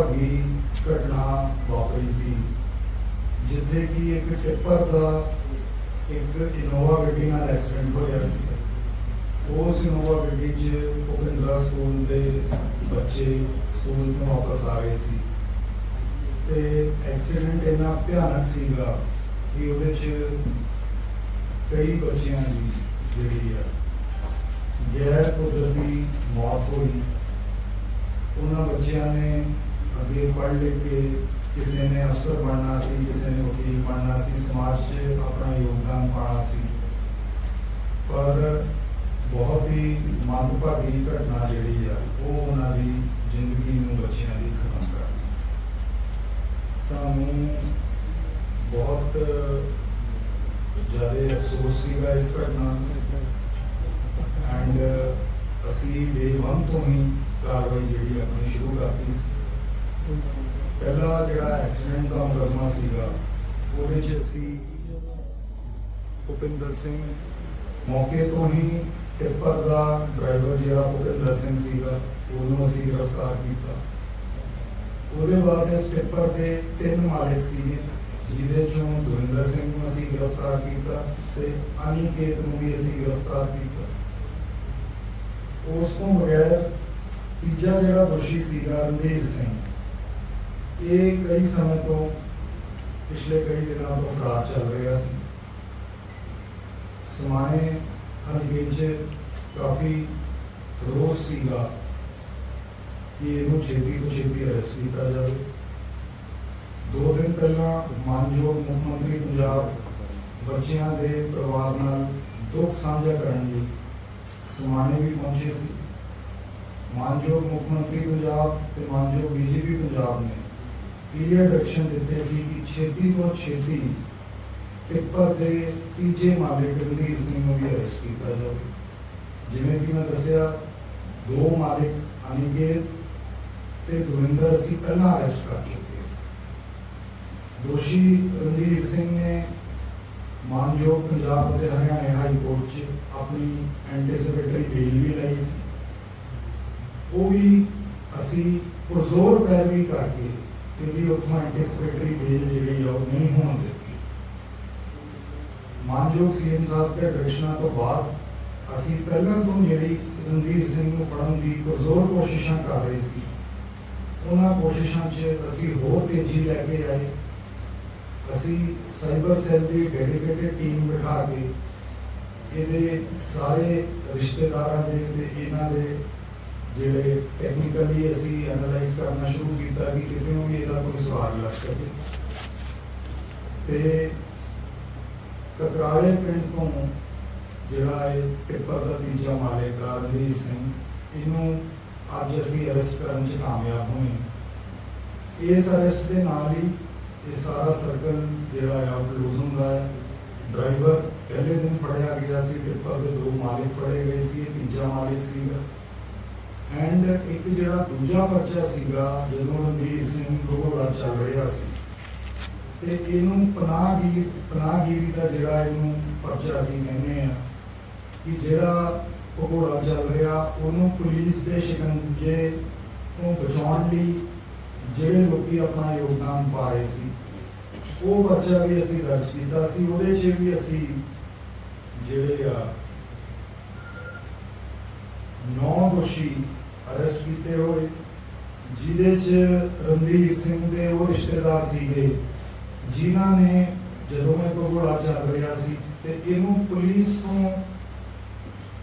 ਮੰਦਭਾਗੀ ਘਟਨਾ ਵਾਪਰੀ ਸੀ, ਜਿੱਥੇ ਕਿ ਇੱਕ ਟਿੱਪਰ ਦਾ ਇੱਕ ਇਨੋਵਾ ਗੱਡੀ ਨਾਲ ਐਕਸੀਡੈਂਟ ਹੋਇਆ ਸੀ। ਉਸ ਇਨੋਵਾ ਗੱਡੀ 'ਚ ਭੁਪਿੰਦਰਾ ਸਕੂਲ ਦੇ ਬੱਚੇ ਸਕੂਲ ਤੋਂ ਵਾਪਸ ਆ ਰਹੇ ਸੀ ਤੇ ਐਕਸੀਡੈਂਟ ਇੰਨਾ ਭਿਆਨਕ ਸੀਗਾ ਕਿ ਉਹਦੇ 'ਚ ਕਈ ਬੱਚਿਆਂ ਦੀ ਜਿਹੜੀ ਆ ਗੈਰ ਕੁਦਰਤੀ ਮੌਤ ਹੋਈ। ਉਹਨਾਂ ਬੱਚਿਆਂ ਨੇ ਅੱਗੇ ਪੜ੍ਹ ਲਿਖ ਕੇ ਕਿਸੇ ਨੇ ਅਫਸਰ ਬਣਨਾ ਸੀ, ਕਿਸੇ ਨੇ ਵਕੀਲ ਬਣਨਾ ਸੀ, ਸਮਾਜ 'ਚ ਆਪਣਾ ਯੋਗਦਾਨ ਪਾਉਣਾ ਸੀ। ਪਰ ਬਹੁਤ ਹੀ ਮੰਦਭਾਗੀ ਘਟਨਾ ਜਿਹੜੀ ਆ, ਉਹ ਉਹਨਾਂ ਦੀ ਜ਼ਿੰਦਗੀ ਨੂੰ ਬੱਚਿਆਂ ਦੀ ਖਤਮ ਕਰ ਗਈ ਸੀ। ਸਾਨੂੰ ਬਹੁਤ ਜ਼ਿਆਦਾ ਅਫਸੋਸ ਸੀਗਾ ਇਸ ਘਟਨਾ ਐਂਡ ਅਸੀਂ ਡੇ 1 ਤੋਂ ਹੀ ਕਾਰਵਾਈ ਜਿਹੜੀ ਆਪਣੀ ਸ਼ੁਰੂ ਕਰਤੀ ਸੀ। ਪਹਿਲਾ ਜਿਹੜਾ ਐਕਸੀਡੈਂਟ ਦਾ ਮੁਕੱਦਮਾ ਸੀਗਾ, ਉਹਦੇ 'ਚ ਅਸੀਂ ਭੁਪਿੰਦਰ ਸਿੰਘ ਮੌਕੇ ਤੋਂ ਹੀ ਟਿੱਪਰ ਦਾ ਡਰਾਈਵਰ ਜਿਹੜਾ ਭੁਪਿੰਦਰ ਸਿੰਘ ਸੀਗਾ, ਉਹਨੂੰ ਅਸੀਂ ਗ੍ਰਿਫਤਾਰ ਕੀਤਾ। ਉਹਦੇ ਬਾਅਦ ਇਸ ਟਿੱਪਰ ਦੇ ਤਿੰਨ ਮਾਲਕ ਸੀਗੇ, ਜਿਹਦੇ ਚੋਂ ਦਵਿੰਦਰ ਸਿੰਘ ਨੂੰ ਅਸੀਂ ਗ੍ਰਿਫਤਾਰ ਕੀਤਾ ਤੇ ਅਨਿਕੇਤ ਨੂੰ ਵੀ ਅਸੀਂ ਗ੍ਰਿਫਤਾਰ ਕੀਤਾ। ਉਸ ਤੋਂ ਬਗੈਰ ਤੀਜਾ ਜਿਹੜਾ ਦੋਸ਼ੀ ਸੀਗਾ ਰਣਧੀਰ ਸਿੰਘ। ਇਹ ਕਈ ਸਮੇਂ ਤੋਂ ਪਿਛਲੇ ਕਈ ਦਿਨਾਂ ਤੋਂ ਫਰਾਰ ਚੱਲ ਰਿਹਾ ਸੀ। ਸਮਾਣੇ ਹਲਕੇ 'ਚ ਕਾਫੀ ਰੋਸ ਸੀਗਾ ਕਿ ਇਹਨੂੰ ਛੇਤੀ ਤੋਂ ਛੇਤੀ ਅਰੈਸਟ ਕੀਤਾ ਜਾਵੇ। ਦੋ ਦਿਨ ਪਹਿਲਾਂ ਮਾਨਯੋਗ ਮੁੱਖ ਮੰਤਰੀ ਪੰਜਾਬ ਬੱਚਿਆਂ ਦੇ ਪਰਿਵਾਰ ਨਾਲ ਦੁੱਖ ਸਾਂਝਾ ਕਰਨ ਲਈ ਸਮਾਣੇ ਵੀ ਪਹੁੰਚੇ ਸੀ। ਮਾਨਯੋਗ ਮੁੱਖ ਮੰਤਰੀ ਪੰਜਾਬ ਤੇ ਮਾਨਯੋਗ ਡੀਜੀਪੀ ਪੰਜਾਬ ਨੇ ਕਲੀਅਰ ਡਾਇਰੈਕਸ਼ਨ ਦਿੱਤੇ ਸੀ ਕਿ ਛੇਤੀ ਤੋਂ ਛੇਤੀ ਟਿੱਪਰ ਦੇ ਤੀਜੇ ਮਾਲਕ ਰਣਧੀਰ ਸਿੰਘ ਨੂੰ ਵੀ ਅਰੈਸਟ ਕੀਤਾ ਜਾਵੇ ਜਿਵੇਂ ਕਿ ਮੈਂ ਦੱਸਿਆ, ਦੋ ਮਾਲਿਕ ਅਨਿਕੇਤ ਤੇ ਦਵਿੰਦਰ ਅਸੀਂ ਪਹਿਲਾਂ ਅਰੈਸਟ ਕਰ ਚੁੱਕੇ ਸੀ। ਦੋਸ਼ੀ ਰਣਜੀਤ ਸਿੰਘ ਨੇ ਮਾਨਯੋਗ ਪੰਜਾਬ ਅਤੇ ਹਰਿਆਣਾ ਹਾਈ ਕੋਰਟ 'ਚ ਆਪਣੀ ਐਂਟੀਸਪੇਟਰੀ ਬੇਲ ਵੀ ਲਾਈ ਸੀ। ਉਹ ਵੀ ਅਸੀਂ ਪੁਰਜ਼ੋਰ ਪੈਰਵੀ ਕਰਕੇ ਇਹਦੀ ਉੱਥੋਂ ਐਂਟੀਸਿਪੇਟਰੀ ਬੇਲ ਜਿਹੜੀ ਆ ਉਹ ਨਹੀਂ ਹੋਣ ਦਿੱਤੀ। ਮਾਨਯੋਗ ਸੀਐਮ ਸਾਹਿਬ ਦੇ ਡਾਇਰੈਕਸ਼ਨਾਂ ਤੋਂ ਬਾਅਦ ਅਸੀਂ ਪਹਿਲਾਂ ਤੋਂ ਜਿਹੜੀ ਰਣਧੀਰ ਸਿੰਘ ਨੂੰ ਫੜਨ ਦੀ ਪੁਰਜ਼ੋਰ ਕੋਸ਼ਿਸ਼ਾਂ ਕਰ ਰਹੇ ਸੀ, ਉਹਨਾਂ ਕੋਸ਼ਿਸ਼ਾਂ 'ਚ ਅਸੀਂ ਹੋਰ ਤੇਜ਼ੀ ਲੈ ਕੇ ਆਏ। ਅਸੀਂ ਸਾਈਬਰ ਸੈੱਲ ਦੀ ਡੈਡੀਕੇਟਿਡ ਟੀਮ ਬਿਠਾ ਕੇ ਇਹਦੇ ਸਾਰੇ ਰਿਸ਼ਤੇਦਾਰਾਂ ਦੇ ਤੇ ਇਹਨਾਂ ਦੇ ਜਿਹੜੇ ਟੈਕਨੀਕਲੀ ਅਸੀਂ ਐਨਾਲਾਈਜ਼ ਕਰਨਾ ਸ਼ੁਰੂ ਕੀਤਾ ਕਿ ਕਿਤੇ ਵੀ ਇਹਦਾ ਕੋਈ ਸਵਾਲ ਲੱਗ ਸਕੇ। ਤੇ ਕਕਰਾਲੇ ਪਿੰਡ ਤੋਂ ਜਿਹੜਾ ਇਹ ਟਿੱਪਰ ਦਾ ਤੀਜਾ ਮਾਲਕ ਆ ਰਣਜੀਤ ਸਿੰਘ, ਇਹਨੂੰ ਅੱਜ ਅਸੀਂ ਅਰੈਸਟ ਕਰਨ 'ਚ ਕਾਮਯਾਬ ਹੋਏ ਇਸ ਅਰੈਸਟ ਦੇ ਨਾਲ ਹੀ ਇਹ ਸਾਰਾ ਸਰਕਲ ਜਿਹੜਾ ਆ, ਉਹ ਕਲੋਜ਼ ਹੁੰਦਾ ਹੈ। ਡਰਾਈਵਰ ਪਹਿਲੇ ਦਿਨ ਫੜਿਆ ਗਿਆ ਸੀ, ਟਿੱਪਰ ਦੇ ਦੋ ਮਾਲਕ ਫੜੇ ਗਏ ਸੀ, ਇਹ ਤੀਜਾ ਮਾਲਕ ਸੀਗਾ। ਐਂਡ ਇੱਕ ਜਿਹੜਾ ਦੂਜਾ ਪਰਚਾ ਸੀਗਾ, ਜਦੋਂ ਰਣਧੀਰ ਸਿੰਘ ਰੋੜਾ ਚੱਲ ਰਿਹਾ ਸੀ। ਤੇ ਇਹਨੂੰ ਪਨਾਹਗੀਰ, ਪਨਾਹਗੀਰੀ ਦਾ ਜਿਹੜਾ ਇਹਨੂੰ ਪਰਚਾ ਅਸੀਂ ਕਹਿੰਦੇ ਆ ਕਿ ਜਿਹੜਾ ਘੋੜਾ ਚੱਲ ਰਿਹਾ, ਉਹਨੂੰ ਪੁਲਿਸ ਦੇ ਸ਼ਿਕੰਜੇ ਤੋਂ ਬਚਾਉਣ ਲਈ ਜਿਹੜੇ ਲੋਕੀ ਆਪਣਾ ਯੋਗਦਾਨ ਪਾ ਰਹੇ ਸੀ, ਉਹ ਪਰਚਾ ਵੀ ਅਸੀਂ ਦਰਜ ਕੀਤਾ ਸੀ। ਉਹਦੇ 'ਚ ਵੀ ਅਸੀਂ ਜਿਹੜੇ ਆ ਨੌ ਦੋਸ਼ੀ ਅਰੈਸਟ ਕੀਤੇ ਹੋਏ, ਜਿਹਦੇ 'ਚ ਰਣਧੀਰ ਸਿੰਘ ਦੇ ਉਹ ਰਿਸ਼ਤੇਦਾਰ ਸੀਗੇ। ਜਿਨ੍ਹਾਂ ਨੇ ਜਦੋਂ ਇਹ ਘੋੜਾ ਚੱਲ ਰਿਹਾ ਸੀ ਤੇ ਇਹਨੂੰ ਪੁਲਿਸ ਤੋਂ,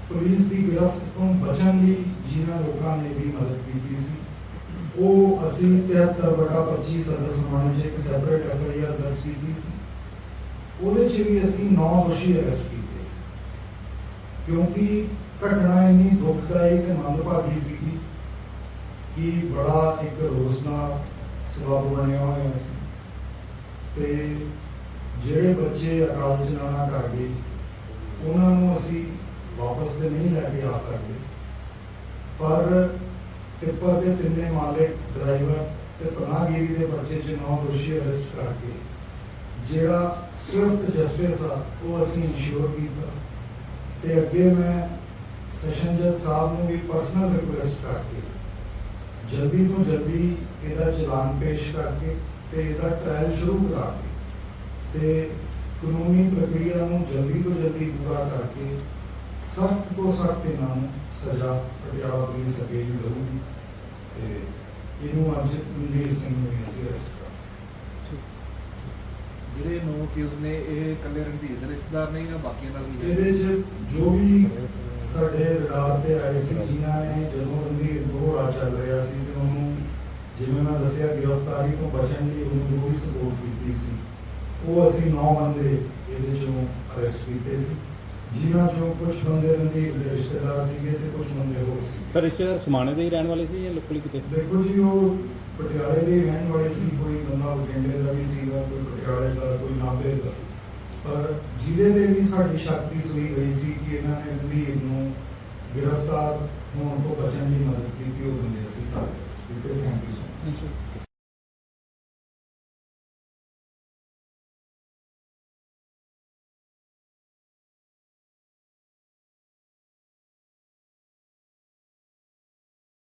ਪੁਲਿਸ ਦੀ ਗ੍ਰਿਫਤ ਤੋਂ ਬਚਣ ਲਈ ਜਿਨ੍ਹਾਂ ਲੋਕਾਂ ਨੇ ਇਹਦੀ ਮਦਦ ਕੀਤੀ ਸੀ, ਉਹ ਅਸੀਂ 73 ਬਟਾ 25 ਸਦਰ ਸਮਾਣੇ 'ਚ ਇੱਕ ਸੈਪਰੇਟ ਐਫ ਆਈ ਆਰ ਦਰਜ ਕੀਤੀ ਸੀ। ਉਹਦੇ 'ਚ ਵੀ ਅਸੀਂ 9 ਦੋਸ਼ੀ ਅਰੈਸਟ ਕੀਤੇ ਸੀ। ਕਿਉਂਕਿ ਘਟਨਾ ਇੰਨੀ ਦੁਖਦਾਈ ਤੇ ਮੰਦਭਾਗੀ ਸੀਗੀ ਕਿ ਬੜਾ ਇੱਕ ਰੋਸ ਦਾ ਸਬਬ ਬਣਿਆ ਹੋਇਆ ਸੀ। ਤੇ ਜਿਹੜੇ ਬੱਚੇ ਅਕਾਲ ਚਲਾਣਾ ਕਰ ਗਏ, ਉਹਨਾਂ ਨੂੰ ਅਸੀਂ ਵਾਪਸ ਤੇ ਨਹੀਂ ਲੈ ਕੇ ਆ ਸਕਦੇ। ਪਰ ਟਿੱਪਰ ਦੇ ਤਿੰਨੇ ਮਾਲਕ, ਡਰਾਈਵਰ ਤੇ ਪਨਾਹਗੀਰੀ ਦੇ ਬੱਚੇ 'ਚ ਨੌ ਦੋਸ਼ੀ ਅਰੈਸਟ ਕਰਕੇ, ਜਿਹੜਾ ਸਵਿਫਟ ਜਸਟਿਸ ਆ ਉਹ ਅਸੀਂ ਇੰਸ਼ੋਰ ਕੀਤਾ। ਤੇ ਅੱਗੇ ਮੈਂ ਸੈਸ਼ਨ ਜੱਜ ਸਾਹਿਬ ਨੂੰ ਵੀ ਪਰਸਨਲ ਰਿਕੁਐਸਟ ਕਰਕੇ ਜਲਦੀ ਤੋਂ ਜਲਦੀ ਇਹਦਾ ਚਲਾਨ ਪੇਸ਼ ਕਰਕੇ ਤੇ ਇਹਦਾ ਟ੍ਰਾਇਲ ਸ਼ੁਰੂ ਕਰਾ ਕੇ ਤੇ ਕਾਨੂੰਨੀ ਪ੍ਰਕਿਰਿਆ ਨੂੰ ਜਲਦੀ ਤੋਂ ਜਲਦੀ ਪੂਰਾ ਕਰਕੇ ਸਖਤ ਤੋਂ ਸਖਤ ਇਹਨਾਂ ਨੂੰ ਸਜ਼ਾ ਪਟਿਆਲਾ ਪੁਲਿਸ ਅੱਗੇ ਵੀ ਦਊਗੀ ਤੇ ਇਹਨੂੰ ਅੱਜ ਮਨਦੀਪ ਸਿੰਘ ਨੂੰ ਅਸੀਂ ਅਰੈਸਟ ਕਰ ਜਿਹੜੇ ਨੌ ਕਿਊਜ਼ ਨੇ ਇਹ ਇਕੱਲੇ ਰਣਧੀਰ ਦੇ ਰਿਸ਼ਤੇਦਾਰ ਨੇ ਜਾਂ ਬਾਕੀਆਂ ਨਾਲ ਵੀ? ਇਹਦੇ 'ਚ ਜੋ ਤੇ ਆਏ ਸੀ ਜਿਨ੍ਹਾਂ ਨੇ ਜਦੋਂ ਰਣਧੀਰ ਘੋੜਾ ਚੱਲ ਰਿਹਾ ਸੀ ਤੇ ਉਹਨੂੰ ਜਿਵੇਂ ਮੈਂ ਦੱਸਿਆ ਗ੍ਰਿਫਤਾਰੀ ਤੋਂ ਬਚਣ ਲਈ ਉਹਨੂੰ ਜੋ ਵੀ ਸਪੋਰਟ ਕੀਤੀ ਸੀ ਉਹ ਅਸੀਂ 9 ਬੰਦੇ ਇਹਦੇ ਚੋਂ ਅਰੈਸਟ ਕੀਤੇ ਸੀ। ਜਿਨ੍ਹਾਂ ਚੋਂ ਕੁਝ ਬੰਦੇ ਰਣਧੀਰ ਦੇ ਰਿਸ਼ਤੇਦਾਰ ਸੀਗੇ ਤੇ ਕੁਝ ਬੰਦੇ ਹੋਰ ਸੀ ਸਰ ਰਿਸ਼ਤੇਦਾਰ ਸਮਾਣੇ ਦੇ ਹੀ ਰਹਿਣ ਵਾਲੇ ਸੀ ਜਾਂ ਲੋਕਲੀ ਕਿਤੇ? ਦੇਖੋ ਜੀ ਉਹ ਪਟਿਆਲੇ ਦੇ ਹੀ ਰਹਿਣ ਵਾਲੇ ਸੀ ਕੋਈ ਬੰਦਾ ਬਠਿੰਡੇ ਦਾ ਵੀ ਸੀਗਾ ਕੋਈ ਪਟਿਆਲੇ ਦਾ ਕੋਈ ਨਾਭੇ ਦਾ। ਪਰ ਜਿਹਦੇ ਤੇ ਵੀ ਸਾਡੀ ਸ਼ੱਕ ਦੀ ਸੂਈ ਗਈ ਸੀ ਕਿ ਇਹਨਾਂ ਨੇ ਰਣਧੀਰ ਨੂੰ ਗ੍ਰਿਫਤਾਰ ਹੋਣ ਤੋਂ ਬਚਣ ਦੀ ਮਦਦ ਕੀਤੀ ਉਹ ਬੰਦੇ ਸੀ ਸਾਰੇ। ਕਿਤੇ ਥੈਂਕ ਯੂ ਸੋ ਮਚ